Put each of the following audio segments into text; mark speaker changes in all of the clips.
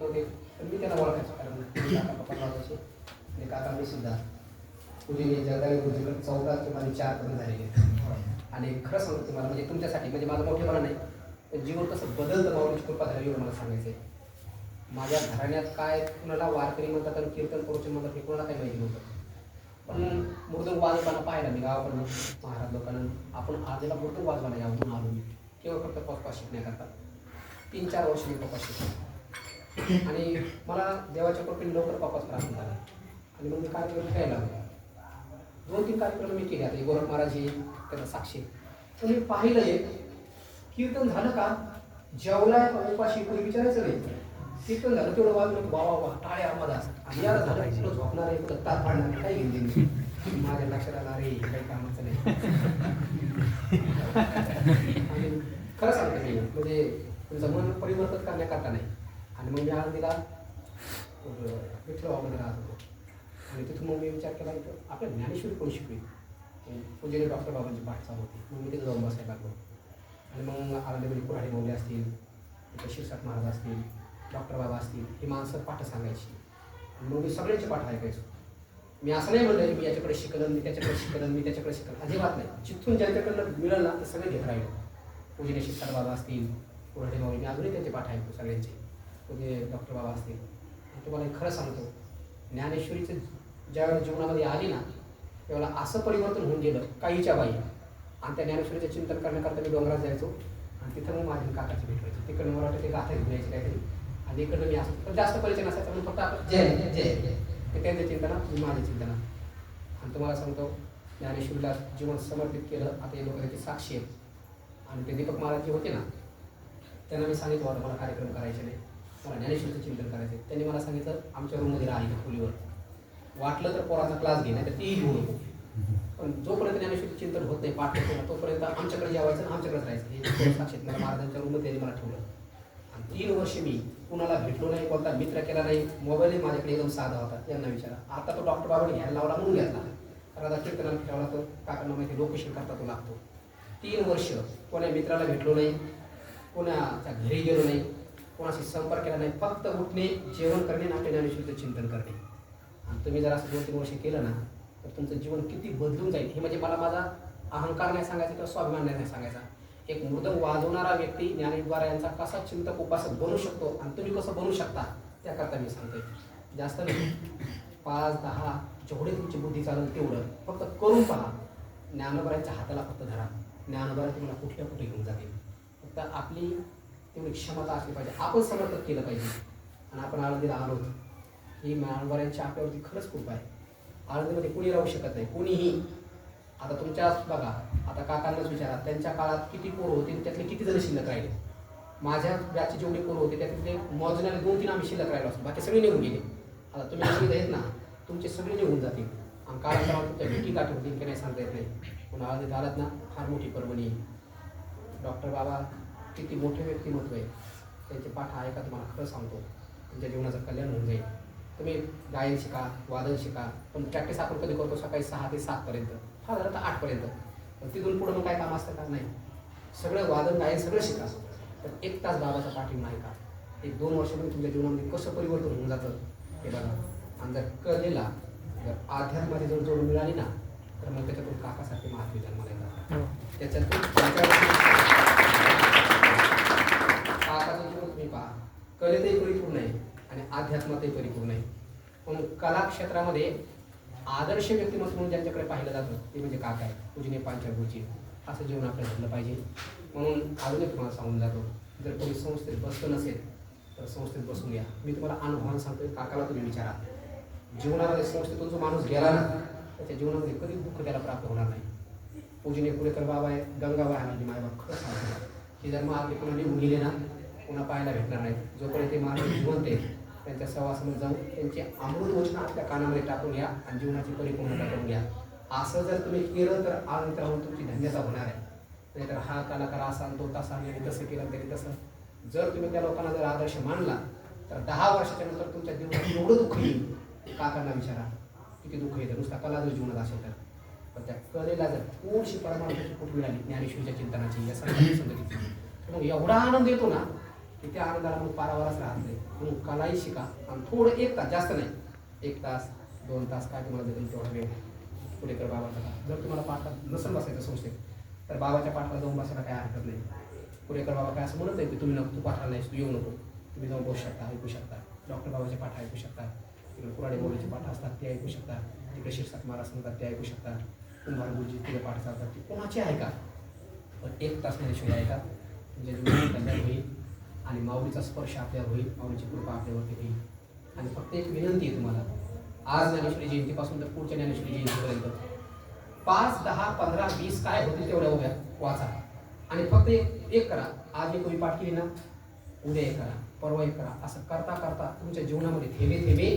Speaker 1: होते पण मी त्यांना ओळखायचो कारण काका आणि मी सुद्धा. पूजेने चौदा किंवा चार झालेले आहेत. आणि खरं सांगतो तुम्हाला म्हणजे तुमच्यासाठी म्हणजे माझं मोठेपणा नाही पण जीवन कसं बदलतं माऊलीची कृपा झाली एवढं मला सांगायचं आहे माझ्या घराण्यात काय कुणाला वारकरी म्हणतात आणि कीर्तन प्रवचन म्हणतात हे कोणाला काही माहिती नव्हतं. पण मृदुंग वाजवताना पाहिला मी गावाकडून महाराज लोकांना आपण आजला मृदुंग वाजवायला यावं म्हणून आलो मी. केवळ फक्त पप्पा शिकण्याकरता. तीन चार वर्ष मी पप्पा शिकलो. आणि मला देवाच्या कृपेने लवकर वापस प्राप्त झाला. आणि मग मी कार्यक्रम करायला लागलो. दोन तीन कार्यक्रम मी केले. आता गोरख महाराज हे त्याला साक्षी. तर मी पाहिलं एक कीर्तन झालं का? जेवलाय का उपाशी कोणी विचारायचं नाही. कीर्तन झालं तेवढं वाजलं वा वा वा टाळ्या आम्हाला. आणि याला झालं की झोपणार आहे तर तार पाडणार काही घेऊन माझ्या लक्षात आला रे काही कामाचं नाही. आणि खरं सांगतो मी म्हणजे तुमचं मन परिवर्तन करण्याकरता नाही. आणि मग मी आळंदीला विठ्ठल बाबामध्ये राहत होतो आणि तिथून मग मी विचार केला की आपल्या ज्ञानेश्वरी कोण शिकवी म्हणजे पूजेने डॉक्टर बाबांची पाठ चालू होती. मग मी तिथे जाऊन बसायला लागलो. आणि मग आळंदीमध्ये कुऱ्हाडी मौली असतील तिथं शिरसाट महाराज असतील डॉक्टर बाबा असतील ही माणसं पाठ सांगायची. आणि मग मी सगळ्यांचे पाठ ऐकायचो. मी असं नाही म्हणलं की मी याच्याकडे शिकलं मी त्याच्याकडे शिकलं मी त्याच्याकडे शिकलं. अजिबात नाही. जिथून ज्यांच्याकडनं मिळालं ना ते सगळे घेत राहिलो. पूजेने शिरसाट बाबा असतील कुऱ्हाडी मौली मी अजूनही त्यांचे पाठ ऐकतो सगळ्यांचे. पूजे डॉक्टर बाबा असतील. तुम्हाला खरं सांगतो. ज्ञानेश्वरीचं ज्यावेळेला जीवनामध्ये आली ना त्यावेळेला असं परिवर्तन होऊन गेलं काहीच्या बाई. आणि त्या ज्ञानेश्वरीचं चिंतन करण्याकरता मी डोंगरात जायचो. आणि तिथं मग माझी काकाची भेट व्हायची. तिकडनं मला वाटतं ते गाथा घेऊन यायची काहीतरी. आणि इकडनं मी असं पण जास्त परिचय नसायचा म्हणून फक्त आपण जय जय जय ते त्यांचं चिंतनात मी माझे चिंतनात आणि तुम्हाला सांगतो ज्ञानेश्वरीला जीवन समर्पित केलं. आता हे लोक त्याची साक्षी आहेत. आणि ते दीपक महाराज जे होते ना त्यांना मी सांगितलं होतं मला कार्यक्रम करायचे नाही. मला ज्ञानेश्वरचं चिंतन करायचं आहे. त्यांनी मला सांगितलं आमच्या रूममध्ये राहा खोलीवर. वाटलं तर पोराचा क्लास घे नाही तर तीही घेऊ नको पण जोपर्यंत ज्ञानेश्वरचं चिंतन होत नाही पाठ होत तोपर्यंत आमच्याकडे जेवायचं आणि आमच्याकडेच राहायचं. हे साक्षात मला महाराजांच्या रूममध्ये त्यांनी मला ठेवलं. आणि तीन वर्ष मी कुणाला भेटलो नाही कोणता मित्र केला नाही मोबाईलही माझ्याकडे एकदम साधा होता. यांना विचारा. आता तो डॉक्टर बाबाने घ्यायला लावला म्हणून घेतला. कारण आता कीर्तनाला ठेवला तर काकांना माहिती लोकेशन करता तो लागतो. तीन वर्ष कोण्या मित्राला भेटलो नाही कोणाच्या घरी गेलो नाही. कोणाशी संपर्क केला नाही. फक्त उठणे जेवण करणे आणि आपल्या ज्ञानेश्वरीचं चिंतन करणे. आणि तुम्ही जर असं दोन तीन वर्ष केलं ना तर तुमचं जीवन किती बदलून जाईल. हे म्हणजे मला माझा अहंकार नाही सांगायचा किंवा स्वाभिमान नाही सांगायचा. एक मृदंग वाजवणारा व्यक्ती ज्ञानेश्वर यांचा कसा चिंतक उपासक बनू शकतो आणि तुम्ही कसं बनू शकता त्याकरता मी सांगतोय. जास्त नाही. पाच दहा जेवढे तुमची बुद्धी चालेल तेवढं. फक्त करून पहा. ज्ञानोबराच्या हाताला फक्त धरा. ज्ञानोबरा तुम्हाला कुठल्या कुठे घेऊन जातील. फक्त आपली तेवढी क्षमता असली पाहिजे. आपण समर्थन केलं पाहिजे. आणि आपण आळंदीला आलो. होतो ही ज्ञानोबऱ्यांची आपल्यावरती खरंच खूप आहे. आळंदीमध्ये कुणी राहू शकत नाही. कोणीही. आता तुमच्याच बघा आता काकांनाच विचारा. त्यांच्या काळात किती पोरं होते आणि त्यातले किती जण शिल्लक राहिले? माझ्या बॅचचे जेवढे पोरं होते त्यातले मोजण्याने दोन तीन आम्ही शिल्लक राहिलो असतो. बाकी सगळे निघून गेले. आता तुम्ही असे आहेत ना तुमचे सगळे निघून जातील. आणि काळात तुमच्या भेटी गाठी होतील की नाही सांगता येत नाही. पण आळंदीत आलात ना फार मोठी पर्वणी. डॉक्टर बाबा किती मोठे व्यक्तिमत्व आहे त्यांचे पाठ आहे का तुम्हाला खरं सांगतो. तुमच्या जीवनाचं कल्याण होऊन जाईल. तुम्ही गायन शिका वादन शिका पण प्रॅक्टिस आपण कधी करतो सकाळी सहा ते सातपर्यंत फार झालं तर आठपर्यंत पण तिथून पुढं मग काय काम असतं का? नाही. सगळं वादन गायन सगळं शिका. पण एक तास बाबाचा पाठिंबा आहे का एक दोन वर्षामध्ये तुमच्या जीवनामध्ये कसं परिवर्तन होऊन जातं हे बघा. आणि जर कलेला जर अध्यात्माची जर जोड मिळाली ना तर मग त्याच्यातून काकासारखे महात्मे जन्माला येतात. त्याच्यातून काकाचं तुम्ही पहा. कलेतही परिपूर्ण आहे आणि अध्यात्मातही परिपूर्ण आहे. पण कला क्षेत्रामध्ये आदर्श व्यक्तिमत्व म्हणून ज्यांच्याकडे पाहिलं जातं ते म्हणजे काका आहे पूजने पांचभूची असं जीवन आपल्याला घडलं पाहिजे. म्हणून अजूनही तुम्हाला सांगून जातो जर कोणी संस्थेत बसलं नसेल तर संस्थेत बसून घ्या मी तुम्हाला अनुभवानं सांगतो काकाला तुम्ही विचारा. जीवनामध्ये संस्थेतून जो माणूस गेला ना त्याच्या जीवनामध्ये कधी दुःख त्याला प्राप्त होणार नाही. पूजने पुढेकर बाबा आहे गंगाबाई आहे म्हणजे माझी मायबाप खरं सांगतो. की जर मग पुन्हा निघून गेले ना पुन्हा पाहायला भेटणार नाहीत जोपर्यंत ते माणूस जिवंत आहेत त्यांच्या सहवासामध्ये जाऊन त्यांची अमृत वचन आपल्या कानामध्ये टाकून घ्या आणि जीवनाची परिपूर्णता करून घ्या असं जर तुम्ही केलं तर आनंद राहून तुमची धन्यता होणार आहे नाहीतर हा कलाकार असाल तो तसा आणि तसं केलं तरी तसं जर तुम्ही त्या लोकांना जर आदर्श मानला तर दहा वर्षाच्या नंतर तुमच्या जीवनात एवढं दुःख येईल काकांना विचारा किती दुःख येतं नुसता कला जर जीवनात असेल तर पण त्या कलेला जर थोडीशी परमानंदाची खूप मिळाली ज्ञानेश्वरीच्या चिंतनाची या सगळ्या संगतीची मग एवढा आनंद येतो ना की त्या आनंदाला मग पारावरच राहत नाही. म्हणून कलाही शिका. आणि थोडं एक तास जास्त नाही. एक तास दोन तास काय तुम्हाला देतील तेवढा वेळ. पुढेकर बाबाचा का जर तुम्हाला पाठात नसेल बसायचं संस्थेत तर बाबाच्या पाठाला जाऊन बसायला काय हरकत नाही. पुढेकर बाबा काय असं म्हणत नाही की तुम्ही नको तू पाठाला नाही तू येऊ नको. तुम्ही जाऊन बसू शकता ऐकू शकता. डॉक्टर बाबाचे पाठ ऐकू शकता. तिकडे कुराडे बोलीचे पाठ असतात ते ऐकू शकता. तिकडे शिरसाट महाराज म्हणतात ते ऐकू शकता. कुंभार गुरुजी तिकडे पाठ चालतात ते कोणाचे ऐका? पण एक तास शिवाय ऐका. म्हणजे तुमच्या जीवनात कल्याण होईल. आणि माऊलीचा स्पर्श आपल्यावर होईल माऊलीची कृपा आपल्यावरती होईल. आणि फक्त एक विनंती आहे तुम्हाला आज ज्ञानेश्वरी जयंतीपासून तर पुढच्या ज्ञानेश्वरी जयंतीपर्यंत पाच दहा पंधरा वीस काय होतील तेवढ्या उभ्या वाचा. आणि फक्त एक एक करा. आज एक कोणी पाठ केली ना उद्या एक करा परवा एक करा. असं करता करता तुमच्या जीवनामध्ये थेंबे थेंबे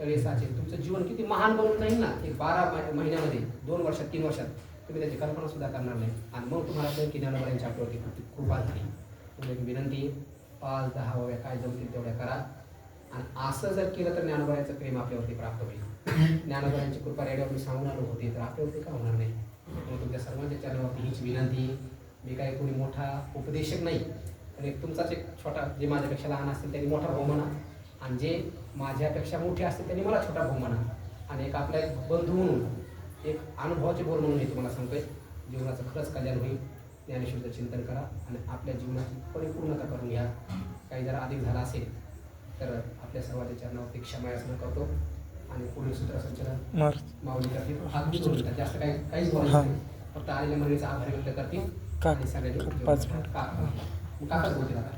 Speaker 1: तळे साचेल तुमचं जीवन किती महान बनून नाही ना एक बारा महिन्यामध्ये दोन वर्षात तीन वर्षात तुम्ही त्याची कल्पना सुद्धा करणार नाही. आणि मग तुम्हाला कळेल की आपल्यावरती खूप कृपा झाली तुम्ही एक विनंती आहे, पाच दहा वया काय जमतील तेवढ्या करा. आणि असं जर केलं तर ज्ञानोबाईचं प्रेम आपल्यावरती प्राप्त होईल. ज्ञानोबाईंची कृपा रेडिओवर मी सांगून आलो होते तर आपल्यावरती का होणार नाही? म्हणून तुमच्या सर्वांच्या चॅनलवरती हीच विनंती. मी काही कोणी मोठा उपदेशक नाही. तर एक तुमचाच एक छोटा जे माझ्यापेक्षा लहान असतील त्यांनी मोठा भाऊ म्हणा. आणि जे माझ्यापेक्षा मोठे असतील त्यांनी मला छोटा भाऊ म्हणा. आणि एक आपल्या एक बंधू म्हणून एक अनुभवाचे बोल म्हणून मी तुम्हाला सांगतोय. जीवनाचं खरंच कल्याण होईल. ज्ञानेश्वरचं चिंतन करा आणि आपल्या जीवनाची परिपूर्णता करून घ्या. काही जर अधिक झाला असेल तर आपल्या सर्वांच्या चरणावरती क्षमा याचना करतो. आणि पुढील सूत्रसंचालन माऊली करतील. जास्त काही काहीच बोलायचं नाही. फक्त आलेल्या मंडळीचा आभार व्यक्त करतील. आणि सगळ्यांनी काकाच बोलतील आता.